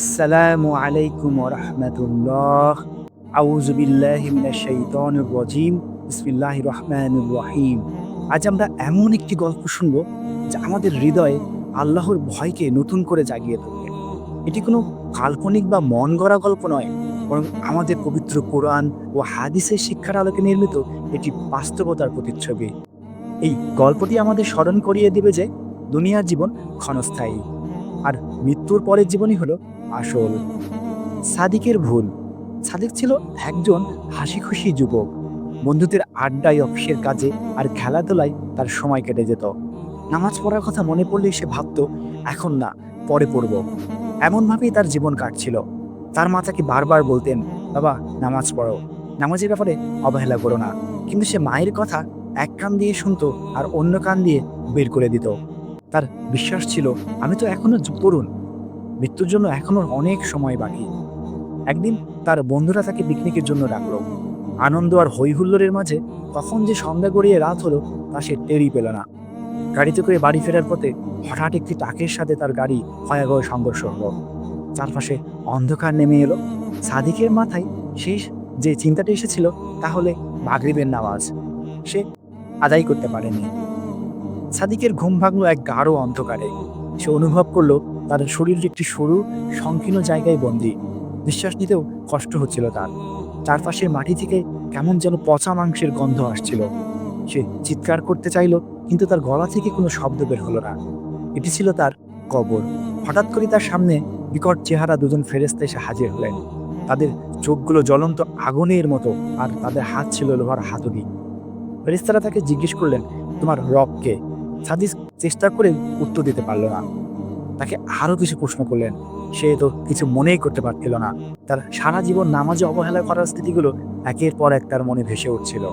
আসসালামু আলাইকুম রহমতুল্লাহ আউযু বিল্লাহি মিনাশ শাইতানির রাজিম। বিসমিল্লাহির রহমানির রহিম। আজ আমরা এমন একটি গল্প শুনব যা আমাদের হৃদয়ে আল্লাহর ভয়কে নতুন করে জাগিয়ে তুলবে এটি কোনো কাল্পনিক বা মন গড়া গল্প নয়, বরং আমাদের পবিত্র কোরআন ও হাদিসের শিক্ষার আলোকে নির্মিত এটি বাস্তবতার প্রতিচ্ছবি। এই গল্পটি আমাদের স্মরণ করিয়ে দিবে যে, দুনিয়ার জীবন ক্ষণস্থায়ী। আর মৃত্যুর পরের জীবনই হলো আসল। সাদিকের ভুল। সাদিক ছিল একজন হাসি খুশি যুবক। বন্ধুদের আড্ডায়, অফিসের কাজে আর খেলাধুলায় তার সময় কেটে যেত। নামাজ পড়ার কথা মনে পড়লেই সে ভাবতো, এখন না, পরে পড়ব। এমনভাবেই তার জীবন কাটছিল। তার মা তাকে বারবার বলতেন, বাবা, নামাজ পড়ো। নামাজের ব্যাপারে অবহেলা করো না। কিন্তু সে মায়ের কথা এক কান দিয়ে শুনতো আর অন্য কান দিয়ে বের করে দিত। তার বিশ্বাস ছিল, আমি তো এখনও তরুণ। মৃত্যুর জন্য এখনও অনেক সময় বাকি। একদিন তার বন্ধুরা তাকে পিকনিকের জন্য ডাকলো। আনন্দ আর হৈহুল্লোড়ের মাঝে কখন যে সন্ধ্যা গড়িয়ে রাত হলো, তা সে টেরই পেল না। গাড়িতে করে বাড়ি ফেরার পথে হঠাৎ একটি টাকের সাথে তার গাড়ি ভয়াবহ সংঘর্ষ হলো। চারপাশে অন্ধকার নেমে এলো। সাদিকের মাথায় শেষ যে চিন্তাটা এসেছিল, তাহলে বাগরিবের নামাজ। সে আদায় করতে পারেনি। সাদিকের ঘুম ভাঙলো এক গাঢ় অন্ধকারে। সে অনুভব করল তার শরীর একটি সরু, সংকীর্ণ জায়গায় বন্দি। নিঃশ্বাস নিতেও কষ্ট হচ্ছিল তার। চারপাশের মাটি থেকে কেমন যেন পচা মাংসের গন্ধ আসছিল। সে চিৎকার করতে চাইলো, কিন্তু তার গলা থেকে কোনো শব্দ বের হলো না। এটি ছিল তার কবর। হঠাৎ করে তার সামনে বিকট চেহারা দুজন ফেরেস্তা এসে হাজির হলেন। তাদের চোখগুলো জ্বলন্ত আগুনের মতো, আর তাদের হাত ছিল লোহার হাতুড়ি। ফেরেস্তারা তাকে জিজ্ঞেস করলেন, তোমার রবকে সাদিস চেষ্টা করে উত্তর দিতে পারল না। তাকে আরও কিছু প্রশ্ন করলেন। সে তো কিছু মনেই করতে পারছিল না। তার সারা জীবন নামাজে অবহেলা করার স্থিতিগুলো একের পর এক তার মনে ভেসে উঠছিল।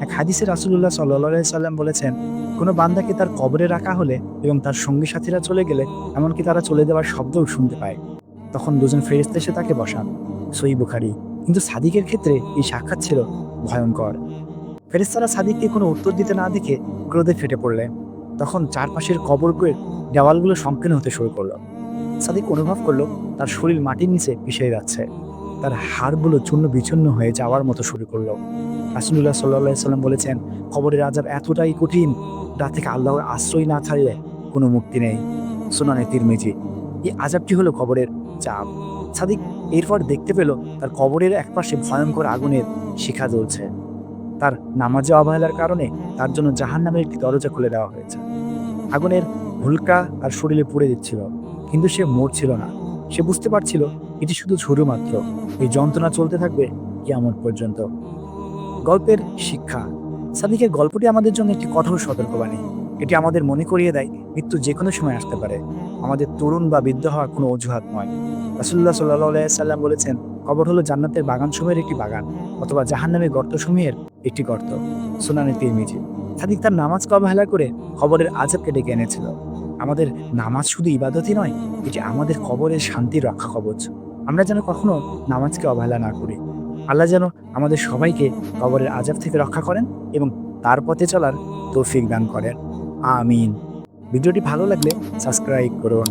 এক হাদিসে রাসুল্লাহ সাল্লাহ সাল্লাম বলেছেন, কোনো বান্দাকে তার কবরে রাখা হলে এবং তার সঙ্গী সাথীরা চলে গেলে এমনকি তারা চলে যাওয়ার শব্দও শুনতে পায়। তখন দুজন ফেরিস্তা এসে তাকে বসান। সই বুখারি। কিন্তু সাদিকের ক্ষেত্রে এই সাক্ষাৎ ছিল ভয়ঙ্কর। ফেরিস্তারা সাদিককে কোনো উত্তর দিতে না দেখে ক্রোধে ফেটে পড়লেন। তখন চারপাশের কবরগুলোর দেওয়ালগুলো সংকীর্ণ হতে শুরু করল। সাদিক অনুভব করল, তার শরীর মাটির নিচে পিছিয়ে যাচ্ছে। তার হাড়গুলো চূর্ণ বিচূর্ণ হয়ে যাওয়ার মতো শুরু করল। রাসুল্লাহ সাল্লাহ সাল্লাম বলেছেন খবরের আজাব এতটাই কঠিন তা থেকে আল্লাহর আশ্রয় না ছাড়লে কোনো মুক্তি নেই। সোনানে তিরমিজি। এই আজাবটি হলো খবরের চাপ। সাদিক এরপর দেখতে পেল, তার কবরের একপাশে ভয়ঙ্কর আগুনের শিখা জ্বলছে। তার নামাজে অবহেলার কারণে তার জন্য জাহান নামের একটি দরজা খুলে দেওয়া হয়েছে। আগুনের হুলকা আর শরীরে পুড়ে দিচ্ছিল। কিন্তু সে মরছিল না। সে বুঝতে পারছিল, এটি শুধু শুরু মাত্র। এই যন্ত্রণা চলতে থাকবে কেমন পর্যন্ত। গল্পের শিক্ষা। সাদিকের গল্পটি আমাদের জন্য একটি কঠোর সতর্কবাণী। এটি আমাদের মনে করিয়ে দেয়, মৃত্যু যে কোনো সময় আসতে পারে। আমাদের তরুণ বা বৃদ্ধ হওয়ার কোনো অজুহাত নয়। রাসুল্লাহ সাল্লাহ সাল্লাম বলেছেন, কবর হলো জান্নাতের বাগান সমূহের একটি বাগান অথবা জাহান্নামের গর্তসমূহের একটি গর্ত। সুনানি তিরমিজি। সাদিক তার নামাজকে অবহেলা করে খবরের আজবকে ডেকে এনেছিল। আমাদের নামাজ শুধু ইবাদতই নয়, এটি আমাদের কবরের শান্তির রক্ষা কবচ। আমরা যেন কখনো নামাজকে অবহেলা না করি। আল্লাহ যেন আমাদের সবাইকে কবরের আজাব থেকে রক্ষা করেন এবং তার পথে চলার তৌফিক দান করেন। আমিন। ভিডিওটি ভালো লাগলে সাবস্ক্রাইব করুন।